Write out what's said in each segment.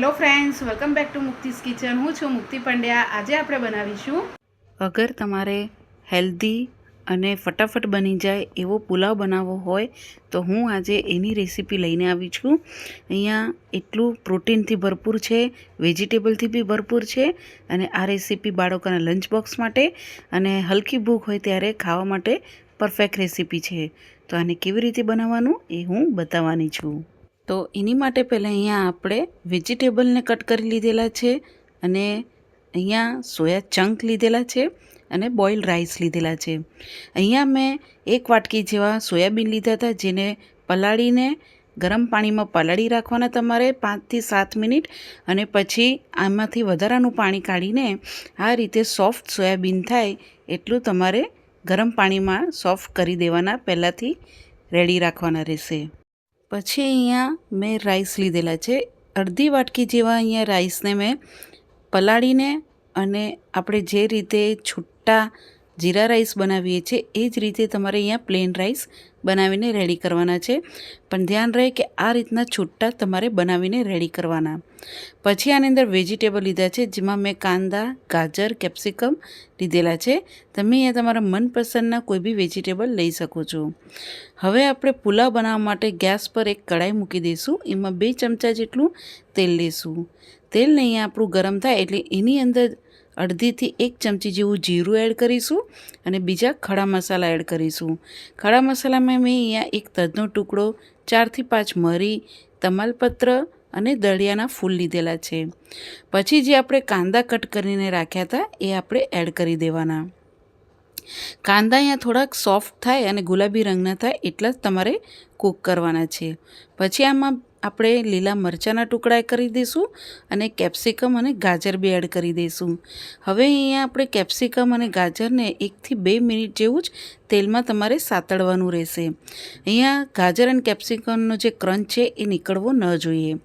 Hello friends, welcome back to Mukti's kitchen. હું છું મુક્તિ પંડ્યા. આજે આપણે બનાવીશું અગર તમારે હેલ્ધી અને ફટાફટ બની જાય એવો પુલાવ બનાવવો હોય, તો હું આજે એની રેસીપી લઈને આવી છું. અહીંયા એટલું પ્રોટીનથી ભરપૂર છે, વેજીટેબલથી બી ભરપૂર છે, અને આ રેસીપી બાળકોના લંચ બોક્સ માટે, અને હલકી ભૂખ હોય ત્યારે ખાવા માટે પરફેક્ટ રેસીપી છે. તો આને કેવી રીતે બનાવવાનું એ હું બતાવવાની છું. તો એની માટે પહેલાં અહીંયા આપણે વેજીટેબલને કટ કરી લીધેલા છે અને અહીંયા સોયા ચંક લીધેલા છે અને બોઇલ રાઈસ લીધેલા છે. અહીંયા મેં એક વાટકી જેવા સોયાબીન લીધા હતા જેને પલાળીને ગરમ પાણીમાં પલાળી રાખવાના તમારે પાંચથી સાત મિનિટ અને પછી આમાંથી વધારાનું પાણી કાઢીને આ રીતે સોફ્ટ સોયાબીન થાય એટલું તમારે ગરમ પાણીમાં સોફ્ટ કરી દેવાના પહેલાંથી રેડી રાખવાના રહેશે. પછી અહીંયા મેં રાઈસ લીધેલા છે. અડધી વાટકી જેવા અહીંયા રાઈસને મેં પલાળીને અને આપણે જે રીતે છૂટા જીરા રાઈસ બનાવીએ છીએ, એ જ રીતે તમારે અહીંયા પ્લેન રાઈસ બનાવીને રેડી કરવાના છે. પણ ધ્યાન રહે કે આ રીતના છૂટા તમારે બનાવીને રેડી કરવાના. પછી આની અંદર વેજીટેબલ લીધા છે, જેમાં મેં કાંદા, ગાજર, કેપ્સિકમ લીધેલા છે. તમે અહીંયા તમારા મનપસંદના કોઈ બી વેજીટેબલ લઈ શકો છો. હવે આપણે પુલાવ બનાવવા માટે ગેસ પર એક કડાઈ મૂકી દઈશું, એમાં બે ચમચા જેટલું તેલ લઈશું તેલ અહીંયા આપણું ગરમ થાય એટલે એની અંદર અડધીથી એક ચમચી જેવું જીરું એડ કરીશું અને બીજા ખડા મસાલા એડ કરીશું. ખડા મસાલામાં મેં અહીંયા એક તજનો ટુકડો, ચારથી પાંચ મરી, તમાલપત્ર અને દળિયાના ફૂલ લીધેલા છે. પછી જે આપણે કાંદા કટ કરીને રાખ્યા હતા, એ આપણે એડ કરી દેવાના. કાંદા અહીંયા થોડાક સોફ્ટ થાય અને ગુલાબી રંગના થાય એટલા જ તમારે કૂક કરવાના છે. પછી આમાં આપણે લીલા મરચાંના ટુકડા કરી દઈશું અને કેપ્સિકમ અને ગાજર બી એડ કરી દઈશું. હવે અહીંયા આપણે કેપ્સિકમ અને ગાજરને એકથી બે મિનિટ જેવું જ તેલમાં તમારે સાતળવાનું રહેશે. અહીંયા ગાજર અને કેપ્સિકમનો જે ક્રંચ છે એ નીકળવો ન જોઈએ.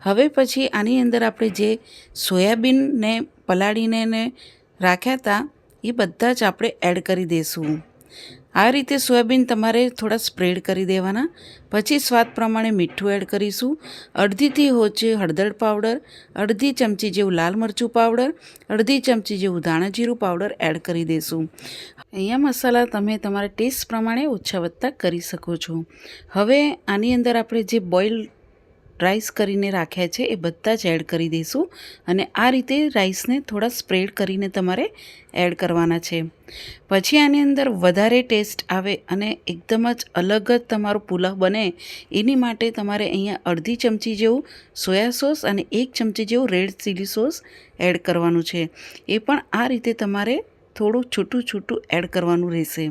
હવે પછી આની અંદર આપણે જે સોયાબીનને પલાળીને રાખ્યા હતા એ બધા જ આપણે એડ કરી દઈશું. આ રીતે સોયાબીન તમારે થોડા સ્પ્રેડ કરી દેવાના. પછી સ્વાદ પ્રમાણે મીઠું એડ કરીશું. અડધીથી હોચે હળદર પાવડર, અડધી ચમચી જેવું લાલ મરચું પાવડર, અડધી ચમચી જેવું ધાણા જીરું પાવડર એડ કરી દઈશું અહીંયા મસાલા તમે તમારા ટેસ્ટ પ્રમાણે ઓછા વધતા કરી શકો છો. હવે આની અંદર આપણે જે બોઇલ રાઈસ કરીને રાખ્યા છે, એ બધા જ એડ કરી દઈશું. અને આ રીતે રાઈસને થોડા સ્પ્રેડ કરીને તમારે એડ કરવાના છે. પછી આની અંદર વધારે ટેસ્ટ આવે અને એકદમ જ અલગ જ તમારો પુલાવ બને, એની માટે તમારે અહીંયા અડધી ચમચી જેવું સોયા સોસ અને એક ચમચી જેવું રેડ ચીલી સોસ એડ કરવાનું છે. એ પણ આ રીતે તમારે થોડું છૂટું છૂટું એડ કરવાનું રહેશે.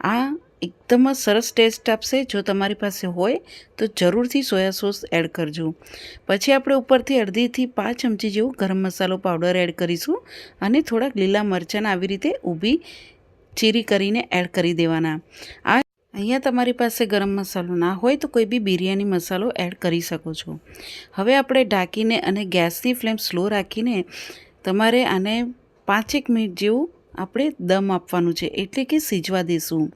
આ એકદમ જ સરસ ટેસ્ટ આપશે. જો તમારી પાસે હોય તો જરૂરથી સોયા સોસ એડ કરજો. પછી આપણે ઉપરથી અડધીથી પાંચ ચમચી જેવું ગરમ મસાલો પાવડર એડ કરીશું અને થોડાક લીલા મરચાંને આવી રીતે ઊભી ચીરી કરીને એડ કરી દેવાના. આ અહીંયા તમારી પાસે ગરમ મસાલો ના હોય તો કોઈ બી બિરયાની મસાલો એડ કરી શકો છો. હવે આપણે ઢાંકીને અને ગેસની ફ્લેમ સ્લો રાખીને તમારે આને પાંચેક મિનિટ જેવું આપણે દમ આપવાનું છે. એટલે કે સીજવા દઈશું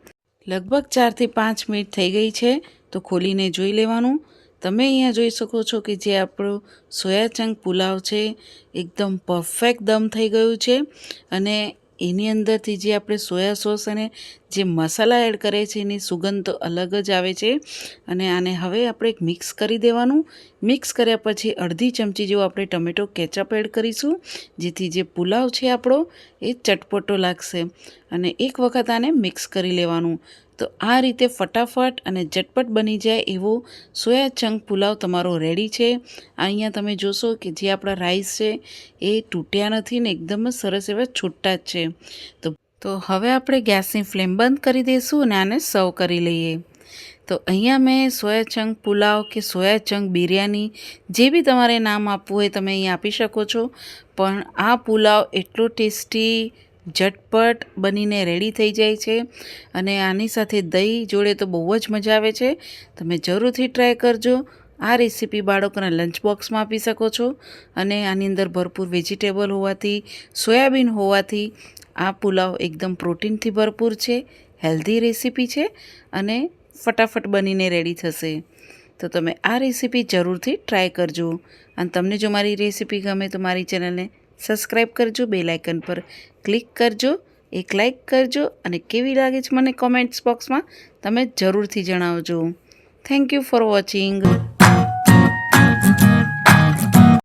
લગભગ ચારથી પાંચ મિનિટ થઈ ગઈ છે, તો ખોલીને જોઈ લેવાનું. તમે અહીંયા જોઈ શકો છો કે જે આપણો સોયા ચંક પુલાવ છે, એકદમ પરફેક્ટ દમ થઈ ગયું છે. અને એની અંદરથી જે આપણે સોયા સોસ અને જે મસાલા એડ કરે છે એની સુગંધ તો અલગ જ આવે છે. અને આને હવે આપણે મિક્સ કરી દેવાનું. મિક્સ કર્યા પછી અડધી ચમચી જેવું આપણે ટમેટો કેચઅપ એડ કરીશું. જેથી જે પુલાવ છે આપણો એ ચટપટો લાગશે. અને એક વખત આને મિક્સ કરી લેવાનું. તો આ રીતે ફટાફટ અને ઝટપટ બની જાય એવો સોયા ચંક પુલાવ તમારો રેડી છે. અહીંયા તમે જોશો કે જે આપણા રાઈસ છે એ તૂટ્યા નથી ને એકદમ સરસ એવા છૂટા જ છે. તો તો હવે આપણે ગેસની ફ્લેમ બંધ કરી દઈશું અને આને સર્વ કરી લઈએ. તો અહીંયા મેં સોયા ચંક પુલાવ કે સોયા ચંક બિરયાની જે બી તમારે નામ આપવું હોય તમે અહીંયા આપી શકો છો. પણ આ પુલાવ એટલો ટેસ્ટી, ઝટપટ બનીને રેડી થઈ જાય છે અને આની સાથે દહીં જોડે તો બહુ જ મજા આવે છે. તમે જરૂરથી ટ્રાય કરજો. આ રેસીપી બાળકોના લંચ બોક્સમાં આપી શકો છો અને આની અંદર ભરપૂર વેજીટેબલ હોવાથી, સોયાબીન હોવાથી આ પુલાવ એકદમ પ્રોટીનથી ભરપૂર છે હેલ્ધી રેસીપી છે અને ફટાફટ બનીને રેડી થશે. તો તમે આ રેસીપી જરૂરથી ટ્રાય કરજો. અને તમને જો મારી રેસીપી ગમે તો મારી ચેનલને સબસ્ક્રાઈબ કરજો બે લાઇકન પર ક્લિક કરજો, એક લાઇક કરજો અને કેવી લાગે છે મને કોમેન્ટ્સ બોક્સમાં તમે જરૂરથી જણાવજો. Thank you for watching